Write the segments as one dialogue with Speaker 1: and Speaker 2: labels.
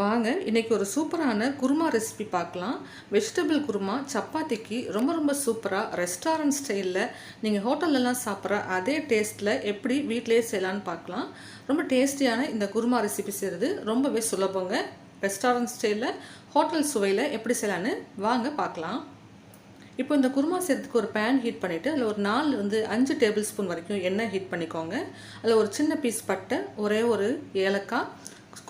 Speaker 1: வாங்க இன்றைக்கி ஒரு சூப்பரான குருமா ரெசிபி பார்க்கலாம். வெஜிடபிள் குருமா சப்பாத்திக்கு ரொம்ப ரொம்ப சூப்பராக ரெஸ்டாரண்ட் ஸ்டைலில் நீங்கள் ஹோட்டல்லலாம் சாப்பிட்ற அதே டேஸ்ட்டில் எப்படி வீட்டிலேயே செய்யலான்னு பார்க்கலாம். ரொம்ப டேஸ்டியான இந்த குருமா ரெசிபி செய்கிறது ரொம்பவே சுலபங்க. ரெஸ்டாரண்ட் ஸ்டைலில் ஹோட்டல் சுவையில் எப்படி செய்யலான்னு வாங்க பார்க்கலாம். இப்போ இந்த குருமா செய்கிறதுக்கு ஒரு பேன் ஹீட் பண்ணிவிட்டு அதில் ஒரு நாலு வந்து அஞ்சு டேபிள் ஸ்பூன் வரைக்கும் எண்ணெய் ஹீட் பண்ணிக்கோங்க. அதில் ஒரு சின்ன பீஸ் பட்டை ஒரே ஒரு ஏலக்காய்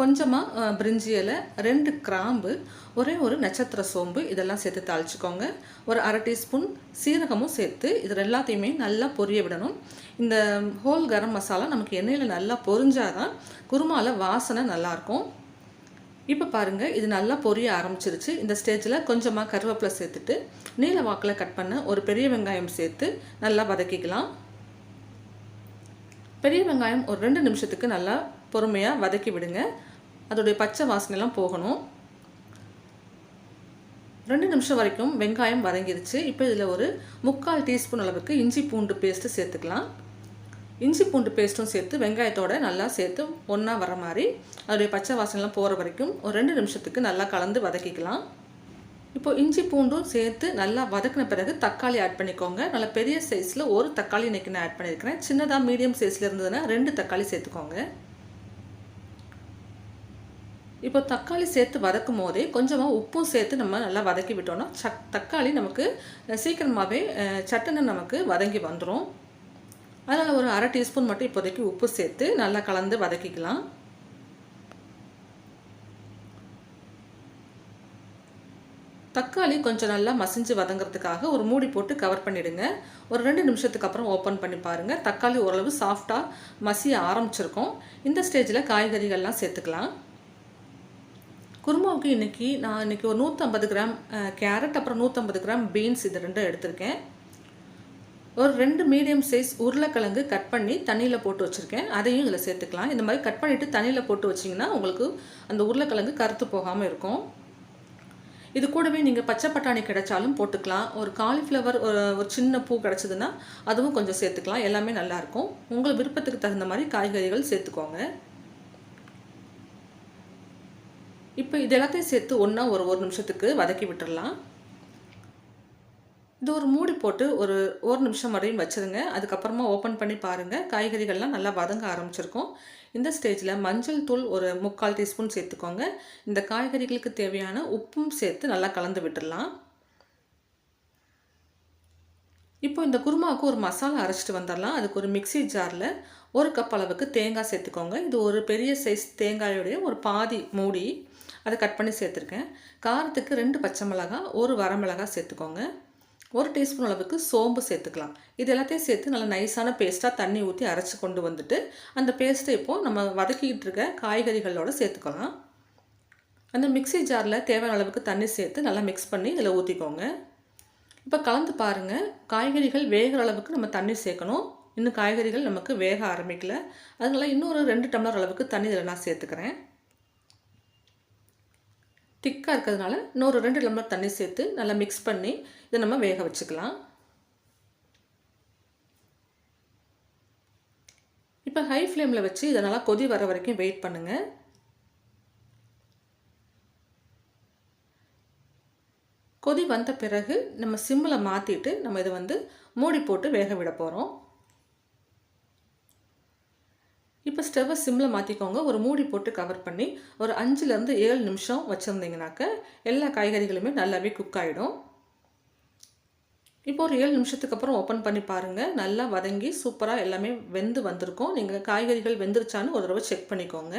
Speaker 1: கொஞ்சமாக பிரிஞ்சி இலை ரெண்டு கிராம்பு ஒரே ஒரு நட்சத்திர சோம்பு இதெல்லாம் சேர்த்து தாளிச்சுக்கோங்க. ஒரு அரை டீஸ்பூன் சீரகமும் சேர்த்து இது எல்லாத்தையுமே நல்லா பொரிய விடணும். இந்த ஹோல் கரம் மசாலா நமக்கு எண்ணெயில் நல்லா பொரிஞ்சாதான் குருமாவில் வாசனை நல்லாயிருக்கும். இப்போ பாருங்கள் இது நல்லா பொரிய ஆரம்பிச்சிருச்சு. இந்த ஸ்டேஜில் கொஞ்சமாக கருவேப்பிலை சேர்த்துட்டு நீல வாக்கில் கட் பண்ண ஒரு பெரிய வெங்காயம் சேர்த்து நல்லா வதக்கிக்கலாம். பெரிய வெங்காயம் ஒரு ரெண்டு நிமிஷத்துக்கு நல்லா பொறுமையாக வதக்கி விடுங்க. அதோடைய பச்சை வாசனைலாம் போகணும். ரெண்டு நிமிஷம் வரைக்கும் வெங்காயம் வதங்கிருச்சு. இப்போ இதில் ஒரு முக்கால் டீஸ்பூன் அளவுக்கு இஞ்சி பூண்டு பேஸ்ட்டு சேர்த்துக்கலாம். இஞ்சி பூண்டு பேஸ்ட்டும் சேர்த்து வெங்காயத்தோடு நல்லா சேர்த்து ஒன்றா வர மாதிரி அதோடைய பச்சை வாசனைலாம் போகிற வரைக்கும் ஒரு ரெண்டு நிமிஷத்துக்கு நல்லா கலந்து வதக்கிக்கலாம். இப்போ இஞ்சி பூண்டும் சேர்த்து நல்லா வதக்கின பிறகு தக்காளி ஆட் பண்ணிக்கோங்க. நல்ல பெரிய சைஸில் ஒரு தக்காளி இன்றைக்கி நான் ஆட் பண்ணியிருக்கிறேன் சின்னதாக மீடியம் சைஸில் இருந்ததுன்னா ரெண்டு தக்காளி சேர்த்துக்கோங்க. இப்போ தக்காளி சேர்த்து வதக்கும் போதே கொஞ்சமாக உப்பும் சேர்த்து நம்ம நல்லா வதக்கி விட்டோம்னா சக் தக்காளி நமக்கு சீக்கிரமாகவே சட்டுன்னு நமக்கு வதங்கி வந்துடும் அதனால் ஒரு அரை டீஸ்பூன் மட்டும் இப்போதைக்கு உப்பு சேர்த்து நல்லா கலந்து வதக்கிக்கலாம். தக்காளி கொஞ்சம் நல்லா மசிஞ்சு வதங்கிறதுக்காக ஒரு மூடி போட்டு கவர் பண்ணிவிடுங்க ஒரு ரெண்டு நிமிஷத்துக்கு அப்புறம் ஓப்பன் பண்ணி பாருங்கள் தக்காளி ஓரளவு சாஃப்டாக மசிய ஆரம்பிச்சிருக்கோம். இந்த ஸ்டேஜில் காய்கறிகள்லாம் சேர்த்துக்கலாம். குருமாவுக்கு இன்றைக்கி நான் இன்றைக்கி ஒரு நூற்றம்பது கிராம் கேரட் அப்புறம் நூற்றம்பது கிராம் பீன்ஸ் இது ரெண்டும் எடுத்திருக்கேன். ஒரு ரெண்டு மீடியம் சைஸ் உருளைக்கிழங்கு கட் பண்ணி தண்ணியில் போட்டு வச்சுருக்கேன். அதையும் இதில் சேர்த்துக்கலாம். இந்த மாதிரி கட் பண்ணிவிட்டு தண்ணியில் போட்டு வச்சிங்கன்னா உங்களுக்கு அந்த உருளைக்கிழங்கு கருத்து போகாமல் இருக்கும். இது கூடவே நீங்கள் பச்சை பட்டாணி கிடைச்சாலும் போட்டுக்கலாம். ஒரு காலிஃப்ளவர் ஒரு ஒரு சின்ன பூ கிடச்சிதுன்னா அதுவும் கொஞ்சம் சேர்த்துக்கலாம். எல்லாமே நல்லாயிருக்கும் உங்கள் விருப்பத்துக்கு தகுந்த மாதிரி காய்கறிகள் சேர்த்துக்கோங்க. இப்போ இது எல்லாத்தையும் சேர்த்து ஒன்றா ஒரு ஒரு நிமிஷத்துக்கு வதக்கி விட்டுடலாம் இது ஒரு மூடி போட்டு ஒரு ஒரு நிமிஷம் வரையும் வச்சுருங்க. அதுக்கப்புறமா ஓப்பன் பண்ணி பாருங்கள் காய்கறிகள்லாம் நல்லா வதங்க ஆரம்பிச்சிருக்கும். இந்த ஸ்டேஜில் மஞ்சள் தூள் ஒரு முக்கால் டீஸ்பூன் சேர்த்துக்கோங்க. இந்த காய்கறிகளுக்கு தேவையான உப்பும் சேர்த்து நல்லா கலந்து விட்டுடலாம். இப்போ இந்த குருமாவுக்கு ஒரு மசாலா அரைச்சிட்டு வந்துடலாம். அதுக்கு ஒரு மிக்சி ஜாரில் ஒரு கப் அளவுக்கு தேங்காய் சேர்த்துக்கோங்க. இது ஒரு பெரிய சைஸ் தேங்காயோடைய ஒரு பாதி மூடி. அதை கட் பண்ணி சேர்த்துருக்கேன். காரத்துக்கு ரெண்டு பச்சை மிளகாய் ஒரு வரமிளகாய் சேர்த்துக்கோங்க. ஒரு டீஸ்பூன் அளவுக்கு சோம்பு சேர்த்துக்கலாம். இது எல்லாத்தையும் சேர்த்து நல்லா நைஸான பேஸ்ட்டாக தண்ணி ஊற்றி அரைச்சி கொண்டு வந்துட்டு அந்த பேஸ்ட்டை இப்போது நம்ம வதக்கிக்கிட்டு இருக்க காய்கறிகளோடு சேர்த்துக்கலாம். அந்த மிக்சி ஜாரில் தேவையான அளவுக்கு தண்ணி சேர்த்து நல்லா மிக்ஸ் பண்ணி இதில் ஊற்றிக்கோங்க இப்போ கலந்து பாருங்கள் காய்கறிகள் வேகிற அளவுக்கு நம்ம தண்ணி சேர்க்கணும். இன்னும் காய்கறிகள் நமக்கு வேக ஆரம்பிக்கல. அதனால் இன்னொரு ரெண்டு டம்ளர் அளவுக்கு தண்ணி இதில் நான் சேர்த்துக்கிறேன். திக்காக இருக்கிறதுனால இன்னொரு ரெண்டு டம்ளர் தண்ணி சேர்த்து நல்லா மிக்ஸ் பண்ணி இதை நம்ம வேக வச்சுக்கலாம். இப்போ ஹை ஃப்ளேமில் வச்சு இதை நல்லா கொதி வர வரைக்கும் வெயிட் பண்ணுங்கள் கொதி வந்த பிறகு நம்ம சிம்மில் மாற்றிட்டு நம்ம இதை வந்து மூடி போட்டு வேக விட போகிறோம் இப்போ ஸ்டவ்வை சிம்மில் மாற்றிக்கோங்க ஒரு மூடி போட்டு கவர் பண்ணி ஒரு அஞ்சுலேருந்து ஏழு நிமிஷம் வச்சுருந்தீங்கனாக்க எல்லா காய்கறிகளுமே நல்லாவே குக் ஆகிடும் இப்போ ஒரு ஏழு நிமிஷத்துக்கு அப்புறம் ஓப்பன் பண்ணி பாருங்கள் நல்லா வதங்கி சூப்பராக எல்லாமே வெந்து வந்திருக்கும். நீங்கள் காய்கறிகள் வெந்துருச்சான்னு ஒரு தடவை செக் பண்ணிக்கோங்க.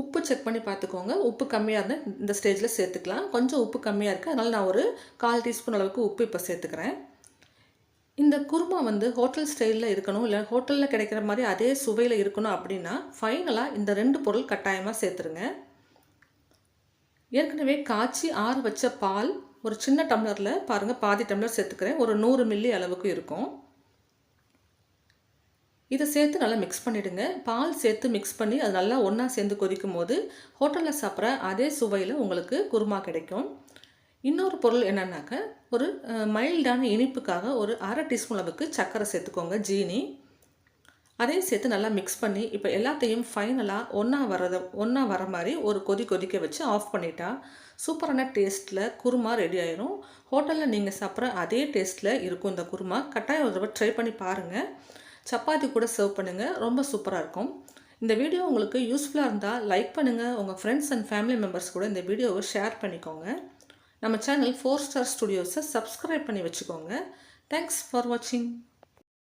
Speaker 1: உப்பு செக் பண்ணி பார்த்துக்கோங்க. உப்பு கம்மியாக இருந்தால் இந்த ஸ்டேஜில் சேர்த்துக்கலாம். கொஞ்சம் உப்பு கம்மியாக இருக்குது அதனால் நான் ஒரு கால் டீஸ்பூன் அளவுக்கு உப்பு இப்போ சேர்த்துக்கிறேன். இந்த குருமா வந்து ஹோட்டல் ஸ்டைலில் இருக்கணும் இல்லை ஹோட்டலில் கிடைக்கிற மாதிரி அதே சுவையில் இருக்கணும் அப்படின்னா ஃபைனலாக இந்த ரெண்டு பொருள் கட்டாயமாக சேர்த்துருங்க. ஏற்கனவே காய்ச்சி ஆற வச்ச பால் ஒரு சின்ன டம்ளரில் பாருங்கள் பாதி டம்ளர் சேர்த்துக்கிறேன். ஒரு நூறு மில்லி அளவுக்கு இருக்கும். இதை சேர்த்து நல்லா மிக்ஸ் பண்ணிவிடுங்க பால் சேர்த்து மிக்ஸ் பண்ணி அது நல்லா ஒன்றா சேர்ந்து கொதிக்கும் போது ஹோட்டலில் சாப்பிட்ற அதே சுவையில் உங்களுக்கு குருமா கிடைக்கும். இன்னொரு பொருள் என்னன்னாக்க ஒரு மைல்டான இனிப்புக்காக ஒரு அரை டீஸ்பூன் அளவுக்கு சர்க்கரை சேர்த்துக்கோங்க ஜீனி. அதையும் சேர்த்து நல்லா மிக்ஸ் பண்ணி இப்போ எல்லாத்தையும் ஃபைனலாக ஒன்றா வரத ஒன்றா வர மாதிரி ஒரு கொதி கொதிக்க வச்சு ஆஃப் பண்ணிட்டா சூப்பரான டேஸ்ட்டில் குருமா ரெடி ஆயிரும். ஹோட்டலில் நீங்கள் சாப்பிட்ற அதே டேஸ்ட்டில் இருக்கும் இந்த குருமா. கட்டாயம் ஒரு தடவை ட்ரை பண்ணி பாருங்கள் சப்பாத்தி கூட சர்வ் பண்ணுங்கள் ரொம்ப சூப்பராக இருக்கும். இந்த வீடியோ உங்களுக்கு யூஸ்ஃபுல்லாக இருந்தால் லைக் பண்ணுங்கள் உங்கள் ஃப்ரெண்ட்ஸ் அண்ட் ஃபேமிலி மெம்பர்ஸ் கூட இந்த வீடியோவை ஷேர் பண்ணிக்கோங்க. நம்ம சேனல் ஃபோர் ஸ்டார் ஸ்டுடியோஸை சப்ஸ்கிரைப் பண்ணி வச்சுக்கோங்க. தேங்க்ஸ் ஃபார் வாட்சிங்